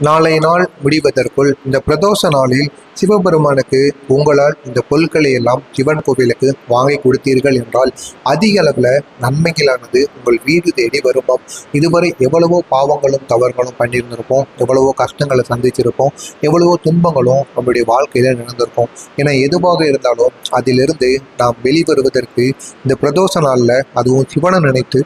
நாளை நாள் முடிவதற்குள் இந்த பிரதோஷ நாளில் சிவபெருமானுக்கு உங்களால் இந்த பொருட்களை எல்லாம் சிவன் கோவிலுக்கு வாங்கி கொடுத்தீர்கள் என்றால் அதிக அளவில் நன்மைகளானது உங்கள் வீடு தேடி வருமாம். இதுவரை எவ்வளவோ பாவங்களும் தவறுகளும் பண்ணியிருந்திருப்போம். எவ்வளவோ கஷ்டங்களை சந்திச்சிருப்போம். எவ்வளவோ துன்பங்களும் நம்முடைய வாழ்க்கையில் நடந்திருக்கும் என எதுவாக இருந்தாலும் அதிலிருந்து நாம் வெளிவருவதற்கு இந்த பிரதோஷ நாளில் அதுவும் சிவனை நினைத்து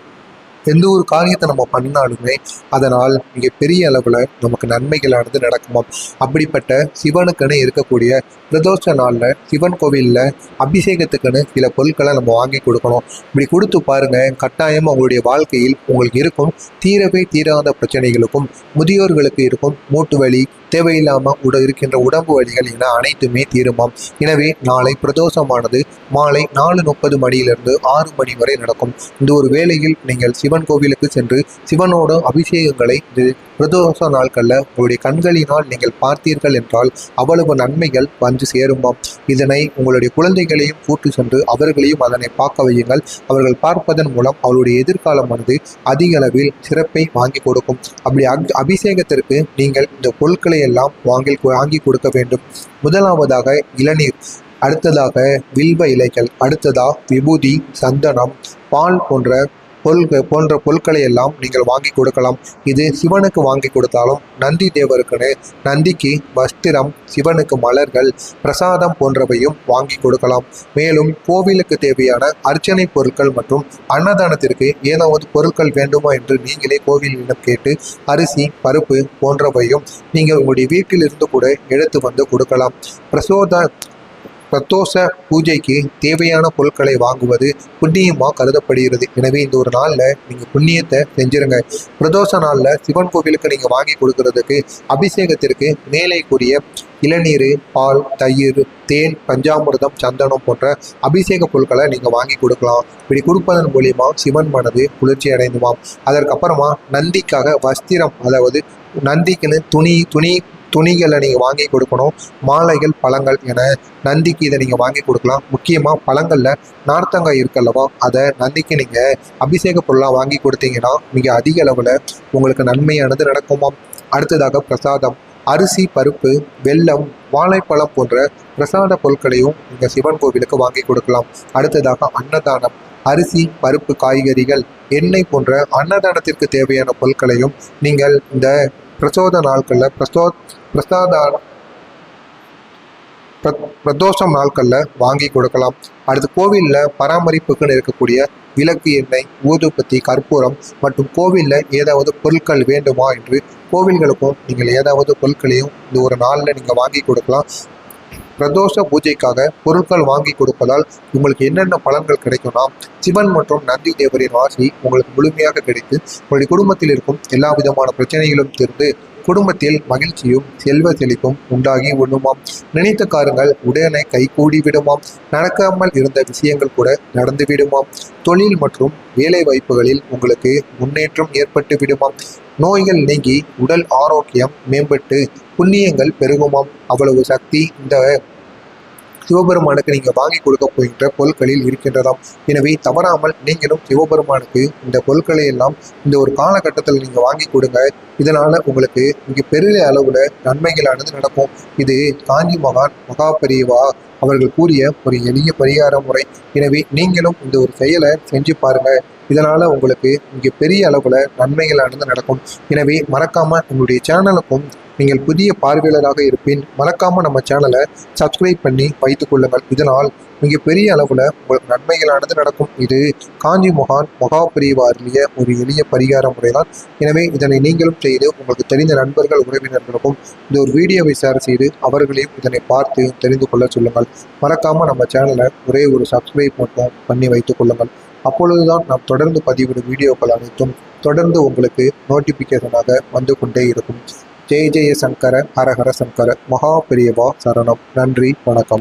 எந்த ஒரு காரியத்தை நம்ம பண்ணாலுமே அதனால் மிகப்பெரிய பெரிய அளவில் நமக்கு நன்மைகளானது நடக்குமாம் அப்படிப்பட்ட சிவனுக்குன்னு இருக்கக்கூடிய பிரதோஷ நாளில் சிவன் கோவிலில் அபிஷேகத்துக்குன்னு சில பொருட்களை நம்ம வாங்கி கொடுக்கணும். இப்படி கொடுத்து பாருங்கள் கட்டாயம் உங்களுடைய வாழ்க்கையில் உங்களுக்கு இருக்கும். தீரவே தீராத பிரச்சனைகளுக்கும் முதியோர்களுக்கு இருக்கும். மூட்டு வலி தேவையில்லாமல் உட இருக்கின்ற உடம்பு வழிகள் என அனைத்துமே தீருமாம். எனவே நாளை பிரதோஷமானது மாலை நாலு முப்பது மணியிலிருந்து ஆறு மணி வரை நடக்கும். இந்த ஒரு வேளையில் நீங்கள் சிவன் கோவிலுக்கு சென்று சிவனோட அபிஷேகங்களை பிரதோஷ நாட்களில் உங்களுடைய கண்களினால் நீங்கள் பார்த்தீர்கள் என்றால் அவ்வளவு நன்மைகள் வந்து சேருமாம் இதனை உங்களுடைய குழந்தைகளையும் கூட்டு சென்று அவர்களையும் அதனை பார்க்க வையுங்கள். அவர்கள் பார்ப்பதன் மூலம் அவருடைய எதிர்காலமானது அதிக அளவில் சிறப்பை வாங்கி கொடுக்கும். அப்படி அக்- அபிஷேகத்திற்கு நீங்கள் இந்த பொருட்களை எல்லாம் வாங்கி வாங்கி கொடுக்க வேண்டும். முதலாவதாக இளநீர் அடுத்ததாக வில்வ இலைகள் அடுத்ததாக விபூதி சந்தனம் பால் போன்ற பொருள்கள் போன்ற பொருட்களை எல்லாம் நீங்கள் வாங்கி கொடுக்கலாம். இது சிவனுக்கு வாங்கி கொடுத்தாலும் நந்தி தேவருக்குன்னு நந்திக்கு வஸ்திரம் சிவனுக்கு மலர்கள் பிரசாதம் போன்றவையும் வாங்கி கொடுக்கலாம். மேலும் கோவிலுக்கு தேவையான அர்ச்சனை பொருட்கள் மற்றும் அன்னதானத்திற்கு ஏதாவது பொருட்கள் வேண்டுமா என்று நீங்களே கோவிலிடம் கேட்டு அரிசி பருப்பு போன்றவையும் நீங்கள் உங்களுடைய வீட்டிலிருந்து கூட எடுத்து வந்து கொடுக்கலாம். பிரசோத பிரதோஷ பூஜைக்கு தேவையான பொருட்களை வாங்குவது புண்ணியமாக கருதப்படுகிறது. எனவே இந்த ஒரு நாளில் நீங்கள் புண்ணியத்தை செஞ்சிருங்க. பிரதோஷ நாளில் சிவன் கோவிலுக்கு நீங்கள் வாங்கி கொடுக்கறதுக்கு அபிஷேகத்திற்கு மேலே கூடிய இளநீர் பால் தயிர் தேன் பஞ்சாமிர்தம் சந்தனம் போன்ற அபிஷேக பொருட்களை நீங்கள் வாங்கி கொடுக்கலாம். இப்படி கொடுப்பதன் மூலியமா சிவன் மனது குளிர்ச்சி அடைந்துமாம். அதற்கப்புறமா நந்திக்காக வஸ்திரம் அதாவது நந்திக்குன்னு துணி துணி துணிகளை நீங்கள் வாங்கி கொடுக்கணும். மாலைகள் பழங்கள் என நந்திக்கு இதை நீங்கள் வாங்கி கொடுக்கலாம். முக்கியமாக பழங்களில் நார்த்தங்காய் இருக்கல்லவா அதை நந்திக்கு நீங்கள் அபிஷேக பொருளாக வாங்கி கொடுத்தீங்கன்னா மிக அதிக அளவில் உங்களுக்கு நன்மையானது நடக்குமாம் அடுத்ததாக பிரசாதம். அரிசி பருப்பு வெல்லம் வாழைப்பழம் போன்ற பிரசாத பொருட்களையும் நீங்கள் சிவன் கோவிலுக்கு வாங்கி கொடுக்கலாம். அடுத்ததாக அன்னதானம். அரிசி பருப்பு காய்கறிகள் எண்ணெய் போன்ற அன்னதானத்திற்கு தேவையான பொருட்களையும் நீங்கள் இந்த பிரசோத நாட்களில் பிரசோ பிரசாத பிர- பிரதோஷம் நாட்களில் வாங்கி கொடுக்கலாம். அடுத்து கோவிலில் பராமரிப்புக்குன்னு இருக்கக்கூடிய விளக்கு எண்ணெய் ஊதுபத்தி கற்பூரம் மற்றும் கோவிலில் ஏதாவது பொருட்கள் வேண்டுமா என்று கோவில்களுக்கும் நீங்கள் ஏதாவது பொருட்களையும் இந்த ஒரு நாளில் நீங்கள் வாங்கி கொடுக்கலாம். பிரதோஷ பூஜைக்காக பொருட்கள் வாங்கி கொடுப்பதால் உங்களுக்கு என்னென்ன பலன்கள் கிடைக்கும்னா சிவன் மற்றும் நந்தி தேவரின் ஆசி உங்களுக்கு முழுமையாக கிடைத்து உங்களுடைய குடும்பத்தில் இருக்கும் எல்லா விதமான பிரச்சனைகளும் தீர்ந்து குடும்பத்தில் மகிழ்ச்சியும் செல்வ செழிப்பும் உண்டாகி உண்ணுமாம். நினைத்த காரங்கள் உடனே கைகூடி விடுமாம். நடக்காமல் இருந்த விஷயங்கள் கூட நடந்து விடுமாம். தொழில் மற்றும் வேலை வாய்ப்புகளில் உங்களுக்கு முன்னேற்றம் ஏற்பட்டு விடுமாம். நோய்கள் நீங்கி உடல் ஆரோக்கியம் மேம்பட்டு புண்ணியங்கள் பெருகுமாம். அவ்வளவு சக்தி இந்த சிவபெருமானுக்கு நீங்கள் வாங்கி கொடுக்க போகின்ற பொருட்களில் இருக்கின்றதாம். எனவே தவறாமல் நீங்களும் சிவபெருமானுக்கு இந்த பொருட்களை எல்லாம் இந்த ஒரு காலகட்டத்தில் நீங்கள் வாங்கி கொடுங்க. இதனால உங்களுக்கு மிக பெரிய அளவில் நன்மைகளானது நடக்கும். இது காஞ்சி மகான் மகாபெரியவா அவர்கள் கூறிய ஒரு எளிய பரிகார முறை. எனவே நீங்களும் இந்த ஒரு செயலை செஞ்சு பாருங்க. இதனால உங்களுக்கு மிக பெரிய அளவில் நன்மைகளானது நடக்கும். எனவே மறக்காம உங்களுடைய சேனலுக்கும் நீங்கள் புதிய பார்வையாளராக இருப்பின் மறக்காமல் நம்ம சேனலை சப்ஸ்கிரைப் பண்ணி வைத்துக் கொள்ளுங்கள். இதனால் மிக பெரிய அளவில் உங்களுக்கு நன்மைகளானது நடக்கும். இது காஞ்சி மகான் மகாபிரிவா அருளிய ஒரு எளிய பரிகார முறைதான். எனவே இதனை நீங்களும் செய்து உங்களுக்கு தெரிந்த நண்பர்கள் உறவினர்களுக்கும் இந்த ஒரு வீடியோவை ஷேர் செய்து அவர்களையும் இதனை பார்த்து தெரிந்து கொள்ள சொல்லுங்கள். மறக்காமல் நம்ம சேனலை ஒரே ஒரு சப்ஸ்கிரைப் மட்டும் பண்ணி வைத்துக் கொள்ளுங்கள். அப்பொழுதுதான் நாம் தொடர்ந்து பதிவிடும் வீடியோக்கள் அனைத்தும் தொடர்ந்து உங்களுக்கு நோட்டிபிகேஷனாக வந்து கொண்டே இருக்கும். ஜெய ஜெய சங்கர ஹரஹர சங்கர மகா பெரியவா சரணம். நன்றி வணக்கம்.